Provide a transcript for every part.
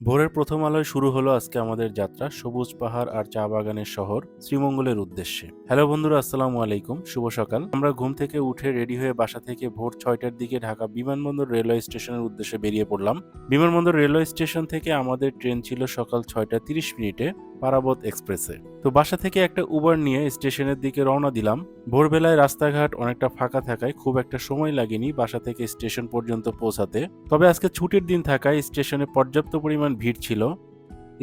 ভোরের প্রথম আলোয় শুরু হলো আজকে আমাদের যাত্রা, সবুজ পাহাড় আর চা বাগানের শহর শ্রীমঙ্গলের উদ্দেশ্যে। হ্যালো বন্ধুরা, আসসালামু আলাইকুম, শুভ সকাল। আমরা ঘুম থেকে উঠে রেডি হয়ে বাসা থেকে ভোর ছয়টার দিকে ঢাকা বিমানবন্দর রেলওয়ে স্টেশনের উদ্দেশ্যে বেরিয়ে পড়লাম। বিমানবন্দর রেলওয়ে স্টেশন থেকে আমাদের ট্রেন ছিল সকাল ছয়টা তিরিশ মিনিটে। পারাবত এক্সপ্রেসে। তো বাসা থেকে একটা উবার নিয়ে স্টেশনের দিকে রওনা দিলাম। ভোরবেলায় রাস্তাঘাট অনেকটা ফাঁকা থাকায় খুব একটা সময় লাগেনি বাসা থেকে স্টেশন পর্যন্ত পৌঁছাতে। তবে আজকে ছুটির দিন থাকায় স্টেশনে পর্যাপ্ত পরিমাণ ভিড় ছিল।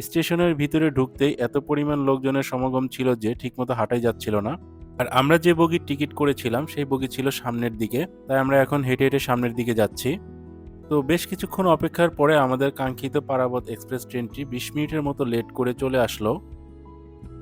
স্টেশনের ভিতরে ঢুকতেই এত পরিমাণ লোকজনের সমাগম ছিল যে ঠিকমতো হাঁটাই যাচ্ছিল না। আর আমরা যে বগির টিকিট করেছিলাম, সেই বগি ছিল সামনের দিকে। তাই আমরা এখন হেঁটে হেঁটে সামনের দিকে যাচ্ছি। তো বেশ কিছুক্ষণ অপেক্ষার পরে আমাদের কাঙ্ক্ষিত পারাবত এক্সপ্রেস ট্রেনটি বিশ মিনিটের মতো লেট করে চলে আসলো।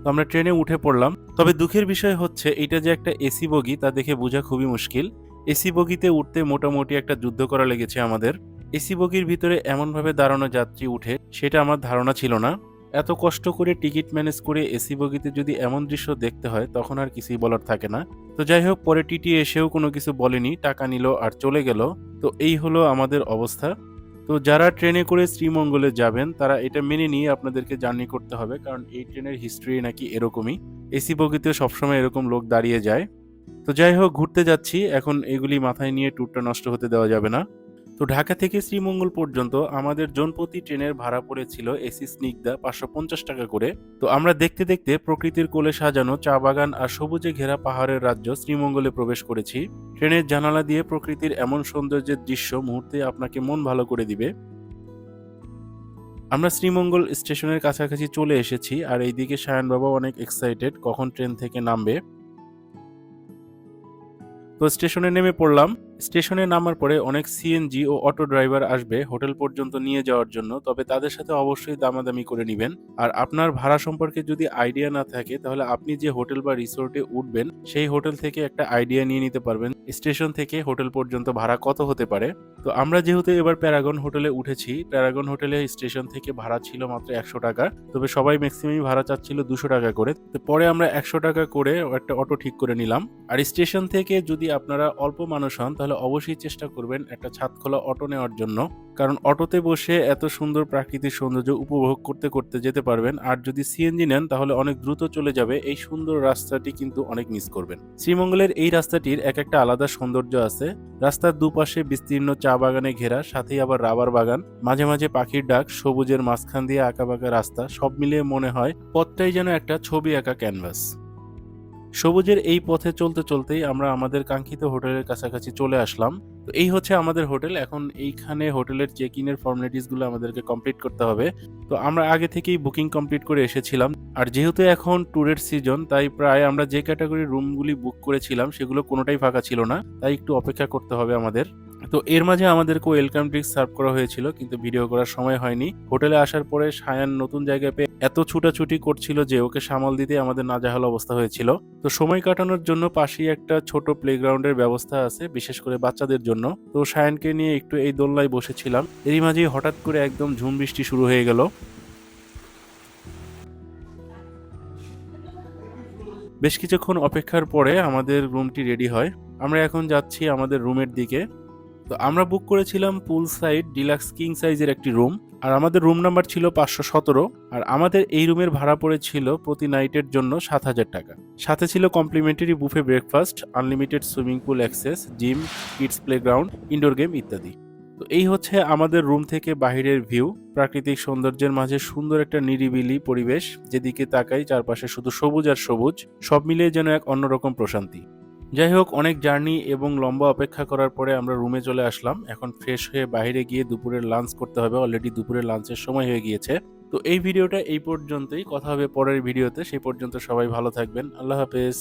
তো আমরা ট্রেনে উঠে পড়লাম। তবে দুঃখের বিষয় হচ্ছে এটা যে একটা এসি বগি, তা দেখে বোঝা খুবই মুশকিল। এসি বগিতে উঠতে মোটামুটি একটা যুদ্ধ করা লেগেছে আমাদের। এসি বগির ভিতরে এমনভাবে দাঁড়ানো যাত্রী উঠে, সেটা আমার ধারণা ছিল না। এত কষ্ট করে টিকিট ম্যানেজ করে এসি বগিতে যদি এমন দৃশ্য দেখতে হয়, তখন আর কিছুই বলার থাকে না। তো যাই হোক, পরে টিটি এসেও কোনো কিছু বলেনি, টাকা নিল আর চলে গেল। তো এই হলো আমাদের অবস্থা। তো যারা ট্রেনে করে শ্রীমঙ্গলে যাবেন, তারা এটা মেনে নিয়ে আপনাদেরকে জার্নি করতে হবে, কারণ এই ট্রেনের হিস্ট্রি নাকি এরকমই। এসি বগিতে সবসময় এরকম লোক দাঁড়িয়ে যায়। তো যাই হোক, ঘুরতে যাচ্ছি। এখন এগুলি মাথায় নিয়ে ট্যুরটা নষ্ট হতে দেওয়া যাবে না। তো ঢাকা থেকে শ্রীমঙ্গল পর্যন্ত আমাদের জনপ্রতি ট্রেনের ভাড়া পড়েছিল এসি স্নিগ্ধা পাঁচশো পঞ্চাশ টাকা করে। তো আমরা দেখতে দেখতে প্রকৃতির কোলে সাজানো চা বাগান আর সবুজে ঘেরা পাহাড়ের রাজ্য শ্রীমঙ্গলে প্রবেশ করেছি। ট্রেনের জানালা দিয়ে প্রকৃতির এমন সৌন্দর্যের দৃশ্য মুহূর্তে আপনাকে মন ভালো করে দিবে। আমরা শ্রীমঙ্গল স্টেশনের কাছাকাছি চলে এসেছি আর এইদিকে সায়ন বাবা অনেক এক্সাইটেড কখন ট্রেন থেকে নামবে। তো স্টেশনে নেমে পড়লাম। স্টেশনে নামার পরে অনেক সিএনজি ও অটো ড্রাইভার আসবে হোটেল পর্যন্ত নিয়ে যাওয়ার জন্য, তবে তাদের সাথে অবশ্যই দামাদামি করে নেবেন। আর আপনার ভাড়া সম্পর্কে যদি আইডিয়া না থাকে, তাহলে আপনি যে হোটেল বা রিসোর্টে উঠবেন, সেই হোটেল থেকে একটা আইডিয়া নিয়ে নিতে পারবেন, স্টেশন থেকে হোটেল পর্যন্ত ভাড়া কত হতে পারে। তো আমরা যেহেতু এবার প্যারাগন হোটেলে উঠেছি, প্যারাগন হোটেলে স্টেশন থেকে ভাড়া ছিল মাত্র একশো টাকা, তবে সবাই ম্যাক্সিমাম ভাড়া চাচ্ছিল দুশো টাকা করে। তো পরে আমরা একশো টাকা করে একটা অটো ঠিক করে নিলাম। আর স্টেশন থেকে যদি আপনারা অল্প মানুষ হন, তাহলে অবশ্যই চেষ্টা করবেন একটা ছাদ খোলা অটো নেওয়ার জন্য। কারণ অটোতে বসে এত সুন্দর প্রাকৃতিক সৌন্দর্য উপভোগ করতে করতে যেতে পারবেন। আর যদি সিএনজি নেন, তাহলে অনেক দ্রুত চলে যাবে। এই সুন্দর রাস্তাটি কিন্তু অনেক মিস করবেন। শ্রীমঙ্গলের এই রাস্তাটির এক একটা আলাদা সৌন্দর্য আছে। রাস্তার দুপাশে বিস্তীর্ণ চা বাগানে ঘেরা, সাথেই আবার রাবার বাগান। মাঝে মাঝে পাখির ডাক, সবুজের মাঝখান দিয়ে আঁকা বাঁকা রাস্তা, সব মিলিয়ে মনে হয় পথটাই যেন একটা ছবি আঁকা ক্যানভাস। সবুজের এই পথে চলতে চলতেই আমরা আমাদের কাঙ্ক্ষিত হোটেলের কাছাকাছি চলে আসলাম। তো এই হচ্ছে আমাদের হোটেল। এখন এইখানে হোটেলের চেক ইনের ফর্মালিটিসগুলো আমাদেরকে কমপ্লিট করতে হবে। তো আমরা আগে থেকেই বুকিং কমপ্লিট করে এসেছিলাম। আর যেহেতু এখন ট্যুরের সিজন তাই প্রায় আমরা যে ক্যাটাগরির রুমগুলি বুক করেছিলাম, সেগুলো কোনোটাই ফাঁকা ছিল না। তাই একটু অপেক্ষা করতে হবে আমাদের। তো এর মাঝে আমাদেরকে ওয়েলকাম ড্রিঙ্ক সার্ভ করা হয়েছিল, কিন্তু ভিডিও করার সময় হয়নি। হোটেলে আসার পরে সায়ান নতুন জায়গায় পেয়ে এত ছুটাছুটি করছিল যে ওকে সামাল দিতে আমাদের নাজাহাল অবস্থা হয়েছিল। তো সময় কাটানোর জন্য পাশেই একটা ছোট প্লেগ্রাউন্ডের ব্যবস্থা আছে, বিশেষ করে বাচ্চাদের জন্য। তো সায়ানকে নিয়ে একটু এই দোলনায় বসেছিলাম। এরই মাঝেই হঠাৎ করে একদম ঝুম বৃষ্টি শুরু হয়ে গেল। বেশ কিছুক্ষণ অপেক্ষার পরে আমাদের রুমটি রেডি হয়। আমরা এখন যাচ্ছি আমাদের রুমের দিকে। তো আমরা বুক করেছিলাম পুল সাইড ডিলাক্স কিং সাইজের একটি রুম আর আমাদের রুম নাম্বার ছিল পাঁচশো সতেরো, আর আমাদের এই রুমের ভাড়া পড়েছিল প্রতি নাইটের জন্য সাত হাজার টাকা। সাথে ছিল complimentary buffet breakfast unlimited swimming pool access gym kids playground indoor game ইত্যাদি। তো এই হচ্ছে আমাদের রুম থেকে বাহিরের ভিউ প্রাকৃতিক সৌন্দর্যের মাঝে সুন্দর একটা নিরিবিলি পরিবেশ, যেদিকে তাকাই চারপাশে শুধু সবুজ আর সবুজ, সব মিলিয়ে যেন এক অন্যরকম প্রশান্তি। যাই হোক অনেক জার্নি এবং লম্বা অপেক্ষা করার পরে আমরা রুমে চলে আসলাম। এখন ফ্রেশ হয়ে বাইরে গিয়ে দুপুরের লাঞ্চ করতে হবে। অলরেডি দুপুরের লাঞ্চের সময় হয়ে গিয়েছে। তো এই ভিডিওটা এই পর্যন্তই। কথা হবে পরের ভিডিওতে। সেই পর্যন্ত সবাই ভালো থাকবেন। আল্লাহ হাফেজ।